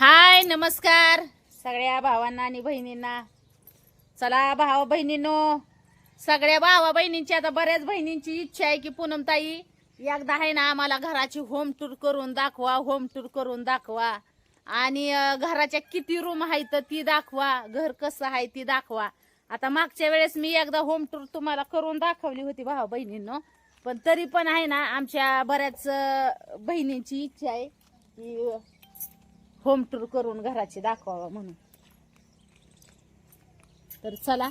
हाय नमस्कार. सगळ्या भावांना आणि बहिणींना. चला भावा बहिणींनो. सगळ्या भावा बहिणींची आता बऱ्याच बहिणींची इच्छा आहे की पूनमताई एकदा आहे ना आम्हाला घराची होम टूर करून दाखवा होम टूर करून दाखवा. आणि घराच्या किती रूम आहेत ती दाखवा घर कसं आहे ती दाखवा. आता मागच्या वेळेस मी एकदा होम टूर तुम्हाला करून दाखवली होती भावा बहिणींनो. पण तरी पण आहे ना आमच्या बऱ्याच बहिणींची इच्छा आहे की होम टूर करून घराची दाखवावा म्हणून. तर चला.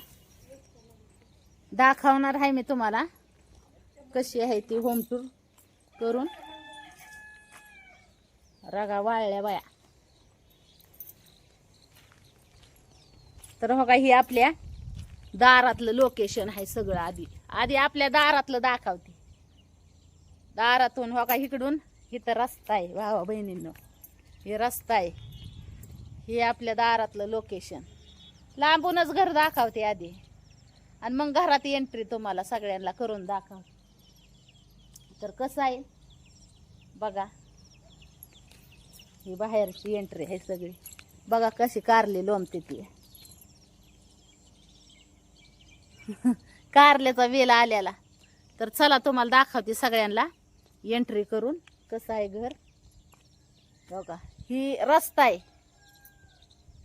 दाखवणार आहे मी तुम्हाला कशी आहे ती होम टूर करून. रगा वाळल्या बाया. तर हो का ही आपल्या दारातलं लोकेशन आहे सगळं आधी. आधी आपल्या दारातलं दाखवते. दारातून हो का इकडून इथं रस्ता आहे भावा बहिणींना. हे रस्ता आहे. हे आपल्या दारातलं लोकेशन लांबूनच घर दाखवते आधी. आणि मग घरात एंट्री तुम्हाला सगळ्यांना करून दाखव तर कसं आहे? बघा. ही बाहेरची एंट्री आहे सगळी. बघा कशी कारली लोंबते ती. कारल्याचा वेल आल्याला. तर चला तुम्हाला दाखवते सगळ्यांना एंट्री करून कसं आहे घर. हो बघा ही रस्ता आहे.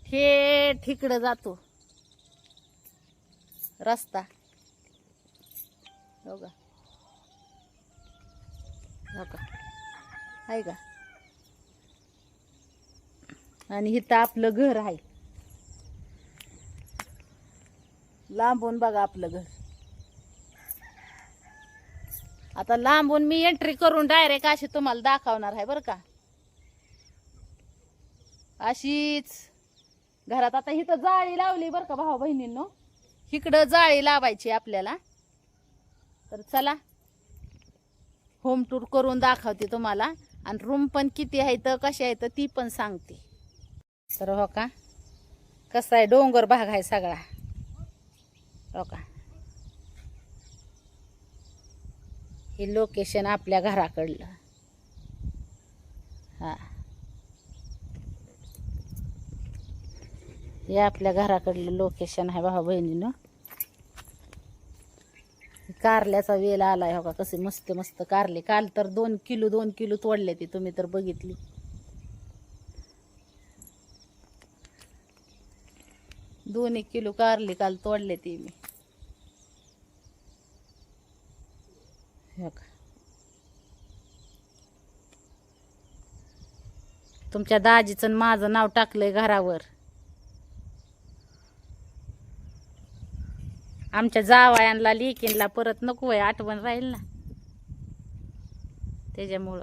हे ठिकडं जातो. रस्ता. हो बघा बघा हो आहे का? आणि इथं आपलं घर आहे. लांबून बघा आपलं घर. आता लांबून मी एंट्री करून डायरेक्ट अशी तुम्हाला दाखवणार आहे बरं का? अशीच. घरात आता इथं जाळी लावली बरं का भाऊ बहिणींनो. इकडं जाळी लावायची आपल्याला. तर चला. होम टूर करून दाखवते तुम्हाला. आणि रूम पण किती आहे तर कशी आहे तर ती पण सांगते. तर हो का? कसा आहे? डोंगर भाग आहे सगळा. हो का? हे लोकेशन आपल्या घराकडलं. हे आपल्या घराकडलं लोकेशन आहे भाऊ बहिणीनं. कारल्याचा वेल आलाय हो का? कसे मस्त मस्त कारले. काल तर दोन किलो दोन किलो तोडले ती तुम्ही तर बघितली. दोन एक किलो कारले काल तोडले ती मी. हो का? तुमच्या दाजीचं माझं नाव टाकलंय घरावर. आमच्या जावयांना लेकीनला परत नको आहे आठवण राहील ना. त्याच्यामुळं.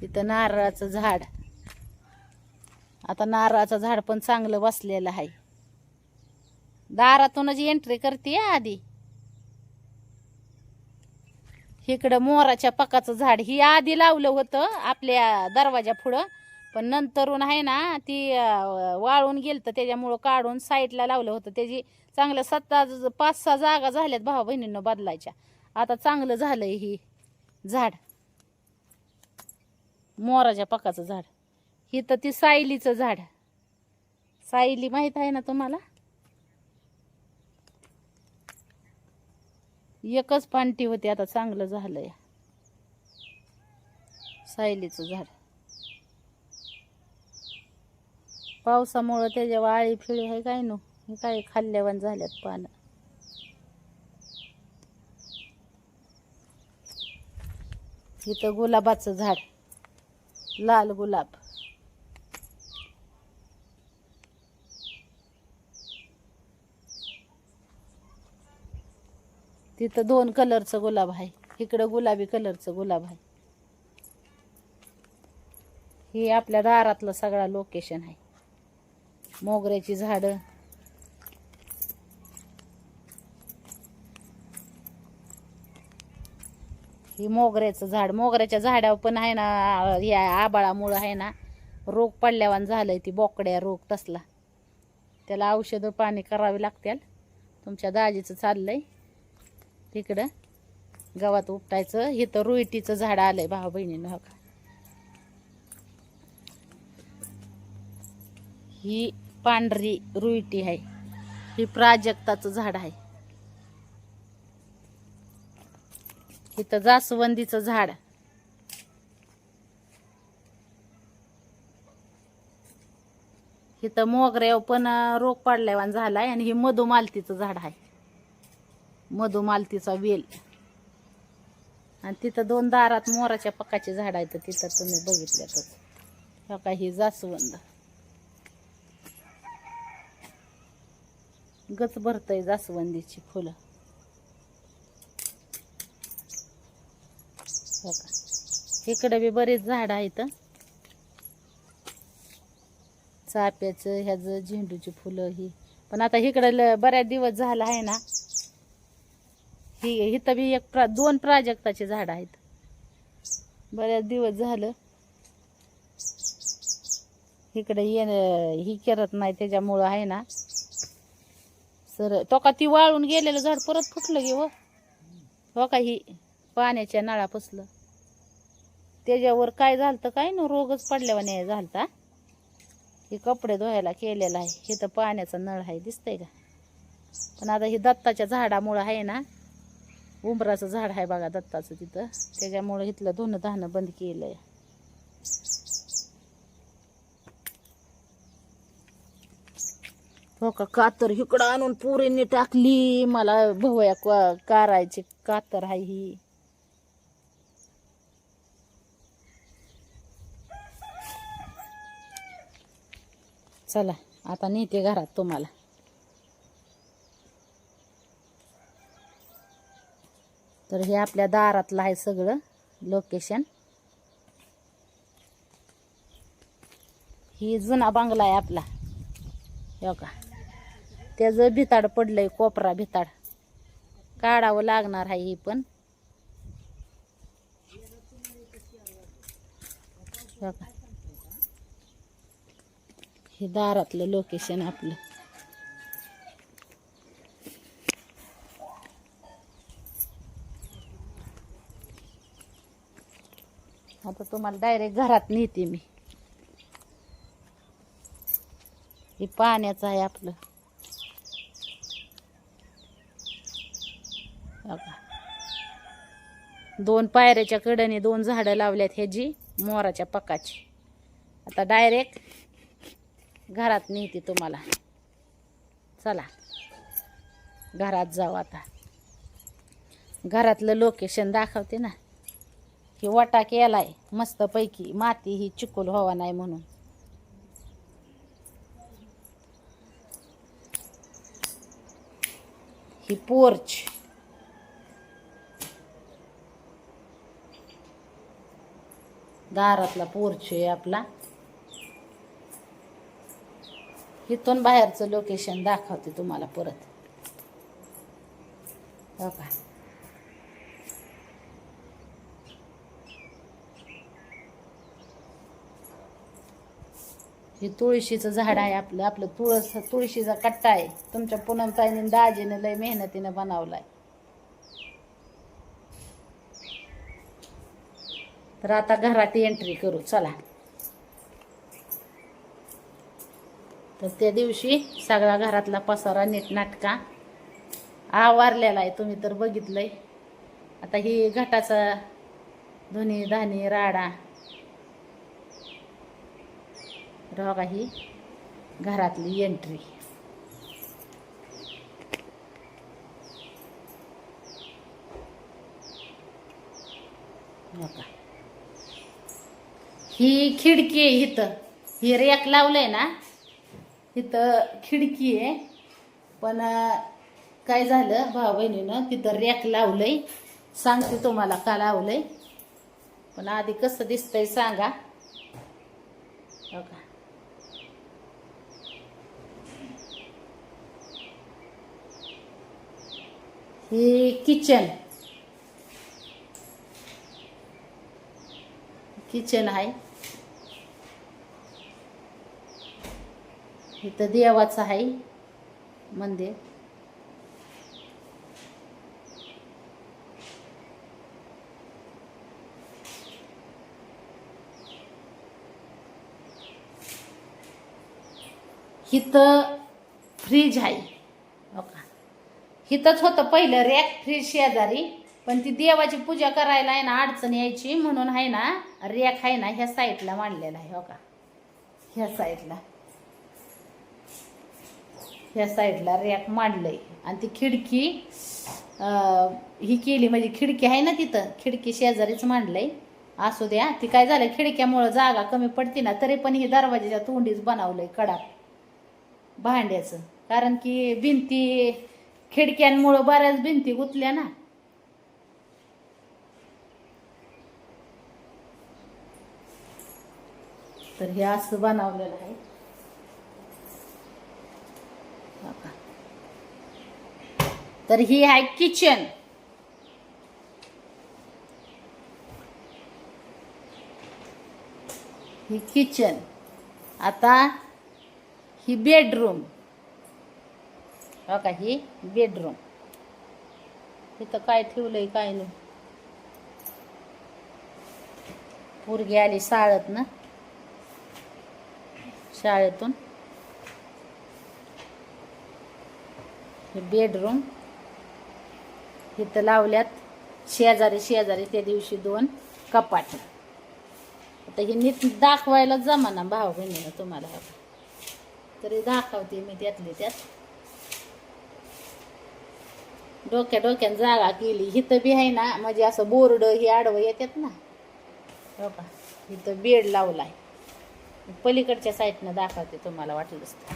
तिथं नारळाचं झाड. आता नारळाचं झाड पण चांगलं बसलेलं आहे. दारातूनच एंट्री करते आधी. इकडं मोराच्या पकाचं झाड ही आधी लावलं होतं आपल्या दरवाजा पुढं पण नंतरून आहे ना ती वाळून वाळून तर त्याच्यामुळं काढून साईडला लावलं होतं. त्याची चांगलं सत्ता पाच सहा जागा झाल्यात भावा बहिणींना बदलायच्या. आता चांगलं झालंय ही झाड. मोराच्या पकाचं झाड. ही तर ती सायलीचं झाड. सायली माहीत आहे ना तुम्हाला? एकच पांटी होती आता चांगलं झालंय. सायलीचं झाड. पावसामुळं त्याच्या वाळी फिळी आहे काय नो? हे काय खाल्ल्यावान झाल्यात पानं. इथं गुलाबाचं झाड. लाल गुलाब. तिथं दोन कलरचं गुलाब आहे. इकडं गुलाबी कलरचं गुलाब आहे. हे आपल्या दारातलं सगळा लोकेशन आहे. मोगऱ्याची झाडं. ही मोगऱ्याचं झाड मोगऱ्याच्या झाडावर पण आहे ना ह्या आबाळामुळं आहे ना रोग पडल्यावान झालंय ती बोकड्या रोग तसला. त्याला औषधं पाणी करावी लागतील तुमच्या दाजीचं चाललंय. तिकडं गवात उपटायचं. इथं रुईटीचं झाड आलंय भाऊ बहिणीनं हो का? ही पांढरी रुईटी आहे. ही प्राजक्ताचं झाड आहे. इथं जास्वंदीचं झाड. इथं मोगऱ्यावर पण अं, रोग झाला झालाय आणि हे मधुमालतीचं झाड आहे. मधुमालतीचा वेल. आणि तिथं दोन दारात मोराच्या पकाचे झाड आहेत तिथं तुम्ही बघितल्यातच हो ही जास्वंद. गच भरतय जास्वंदीची फुलं. हो का? इकडे बी बरेच झाड आहेत चाप्याचं ह्याचं झेंडूची फुलं ही. पण आता इकडं ल- बऱ्याच दिवस झाला आहे ना. ही इथं बी एक प्रा दोन प्राजक्ताचे झाड आहेत. बऱ्याच दिवस झालं. इकडे ये ही करत नाही त्याच्यामुळं आहे ना. सर तो का ती वाळून गेलेलं झाड परत फुटलं गे व. हो का ही पाण्याच्या नळा पसलं. त्याच्यावर काय झालं काय ना रोगच पडल्यावाने झालता. हे कपडे धुवायला केलेलं आहे. हे तर पाण्याचा नळ आहे दिसतंय का? पण आता हे दत्ताच्या झाडामुळं आहे ना उंबराचं झाड आहे बघा दत्ताचं तिथं. त्याच्यामुळं इथलं धुणं धाणं बंद केलं आहे हो का? कातर इकडं आणून पुरीने टाकली. मला भवया कारायची कातर आहे ही. चला आता नेते घरात तुम्हाला. तर हे आपल्या दारातलं आहे सगळं लोकेशन ही जुना बंगला आहे आपला. हो का त्याचं भिताड पडलंय कोपरा भिताड. काढावं लागणार आहे ही पण. हो का हे दारातलं लोकेशन आपलं. आता तुम्हाला डायरेक्ट घरात नेते मी. हे पाण्याचं आहे आपलं. दोन पायऱ्याच्या कडेने दोन झाडं लावल्यात ह्याची मोराच्या पकाची. आता डायरेक्ट घरात नेते तुम्हाला. चला. घरात जाऊ आता. घरातलं लोकेशन दाखवते ना. ही वाटा केलाय मस्तपैकी. माती ही चिकूल व्हावा नाही म्हणून. ही पोर्च दारातला पोर्च आहे आपला इथून बाहेरचं लोकेशन दाखवते तुम्हाला परत बघा हे तुळशीचं झाड आहे आपलं आपलं तुळस तुळशीचा कट्टा आहे. तुमच्या पूनमताईने दाजीने लय मेहनतीनं बनवलाय. तर आता घरात एंट्री करू चला. तर त्या दिवशी सगळा घरातला पसारा नीटनाटका आवारलेला आहे तुम्ही तर बघितलंय. आता ही घटाचा धुनी धानी राडा बघा ही घरातली एंट्री बघा हो ही खिडकी आहे इथं. ही रेक लावलंय ना? इथं खिडकी आहे. पण काय झालं भाऊ बहिणीनं तिथं रॅक लावलंय. सांगते तुम्हाला का लावलंय. पण आधी कसं दिसतंय सांगा. हो बघा का हे किचन किचन आहे. इथं देवाचं आहे मंदिर. इथं फ्रीज आहे. हिथंच होतं पहिलं रॅक फ्रीज शेजारी पण ती देवाची पूजा करायला आहे ना अडचण यायची म्हणून आहे ना रॅक आहे ना ह्या साईडला मांडलेला आहे हो का? ह्या साईडला. ह्या साईडला रॅक मांडलंय. आणि ती खिडकी ही केली म्हणजे खिडकी आहे ना तिथं खिडकी शेजारीच मांडलंय. असू द्या ती काय झालं खिडक्यामुळं जागा कमी पडते ना तरी पण ही दरवाजाच्या तोंडीच बनवलंय कडा भांड्याचं. कारण की भिंती खिडक्यांमुळं बऱ्याच भिंती गुतल्या ना. तर हे असं बनवलेलं आहे. तर ही आहे किचन. ही किचन. आता ही बेडरूम. हो का ही बेडरूम इथं काय ठेवलंय काय नाही. पोरगी आली शाळेत ना. शाळेतून. हे बेडरूम इथं लावल्यात. शेजारी शेजारी त्या दिवशी दोन कपाट. आता हे नीट दाखवायला जमा ना भाऊ बहिणीला तुम्हाला. तरी दाखवते मी त्यातली त्यात. डोक्या डोक्यानं जागा केली. इथं बी आहे ना म्हणजे असं बोर्ड हे आडवं येतात ना. हो का? इथं बेड लावला आहे पलीकडच्या साईडनं दाखवते तुम्हाला वाटलंच तर.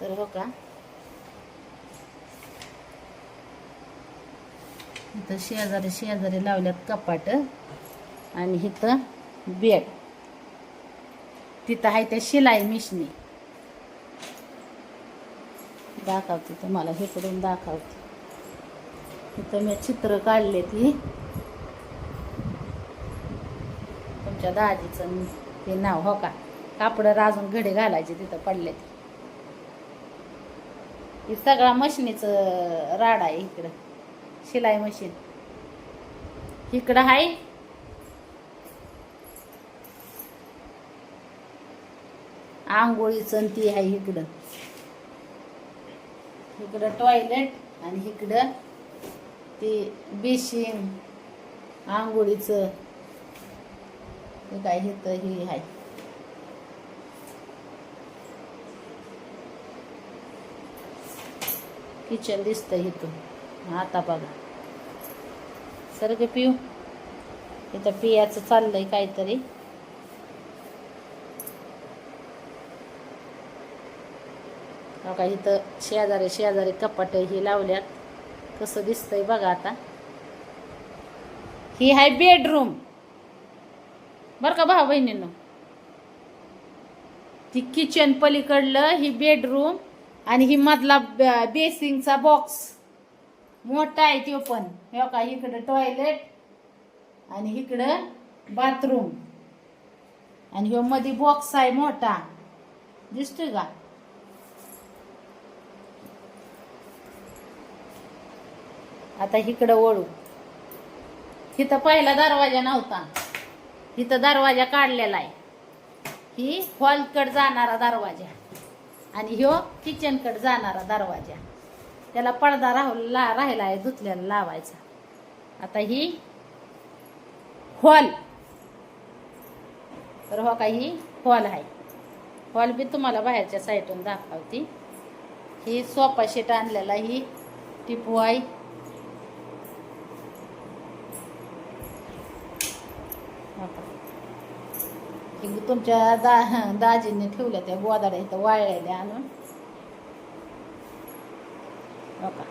तर हो का? इथं शेजारी शेजारी लावल्यात कपाट आणि इथं बेड. तिथं आहे त्या शिलाई मिशनी दाखवते तुम्हाला इकडून दाखवते. इथं मी चित्र काढले ती. तुमच्या दाजीचं हे नाव हो का? कापड राजून घडे घालायचे तिथं पडले हे सगळा मशिनीचं राड आहे इकडं. शिलाई मशीन. इकडं आहे आंघोळीचं ती आहे इकडं. इकडं टॉयलेट आणि इकडं ते बेशिंग आंघोळीचं. हे काय हे तर हे आहे. किचन दिसतंय इथून. आता बघा. सरग पिऊ. इथं पियाचं चाललंय काहीतरी. का इथं शेजारी शेजारी कपाट ही लावल्यात. कसं दिसतंय बघा आता. ही आहे बेडरूम बर का भाऊ बहिणीनं? ती किचन पलीकडलं ही बेडरूम आणि ही मधला बेसिनचा बेसिंगचा बॉक्स मोठा आहे तो पण. हे का इकडं टॉयलेट आणि इकडं बाथरूम आणि ह्यो मध्ये बॉक्स आहे मोठा. दिसतोय का? आता इकडं वळू. इथं पहिला दरवाजा नव्हता. इथं दरवाजा काढलेला आहे. ही हॉलकडे जाणारा दरवाजा. आणि ह्यो किचनकडे जाणारा दरवाजा. त्याला पडदा राहू ला राहिला आहे धुतल्याला लावायचा. आता ही हॉल. तर हो का ही हॉल आहे. हॉल बी तुम्हाला बाहेरच्या साईडून दाखवती. ही सोफा शेट आणलेला ही टिपू आहे हो का. की तुमच्या दा दाजीने ठेवल्या त्या गोदाड्या इथं वाळलेल्या आणून. बघा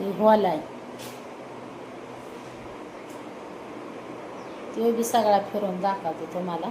हे हॉल आहे ते बी सगळा फिरून दाखवते तुम्हाला.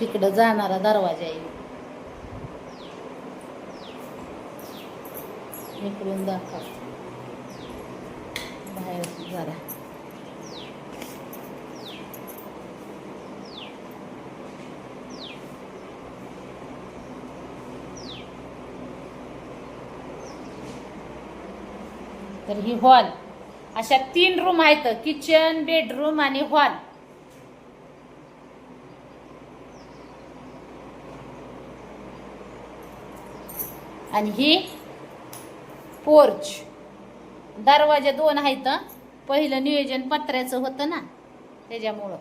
तिकडं जाणारा दरवाजा आहे इकडून दाखव. बाहेर जरा. तर ही हॉल. अशा तीन रूम आहेत किचन बेडरूम आणि हॉल. आणि ही पोर्च. दरवाजे दोन आहेत पहिलं नियोजन पत्र्याचं होतं ना त्याच्यामुळं.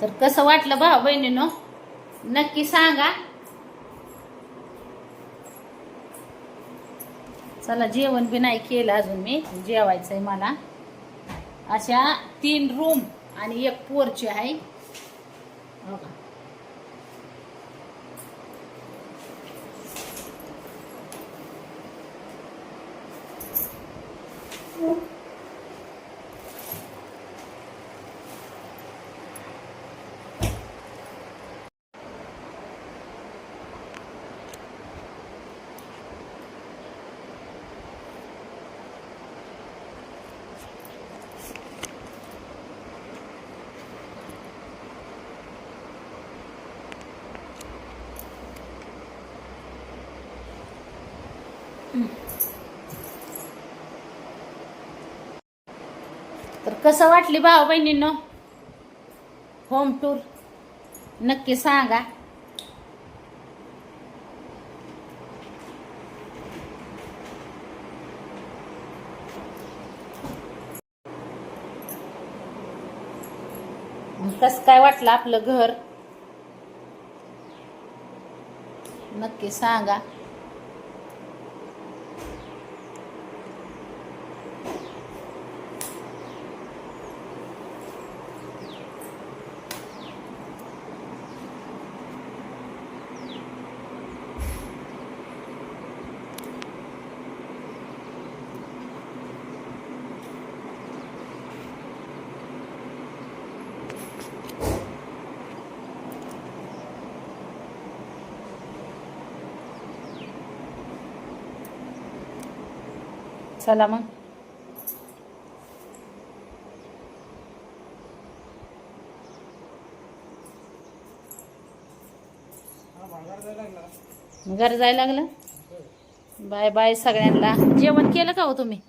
तर कसं वाटलं भाऊ बहिणीनो? नक्की सांगा. चला जेवण बी नाही केलं अजून मी. जेवायचंय मला. अशा तीन रूम आणि एक पोरची आहे हो का? तर कसं वाटली भाऊ बहिणींनो? होम टूर नक्की सांगा. कसं काय वाटलं आपलं घर? नक्की सांगा. चला मग. घर जायला लागलं? बाय बाय सगळ्यांना. जेवण केलं का हो तुम्ही?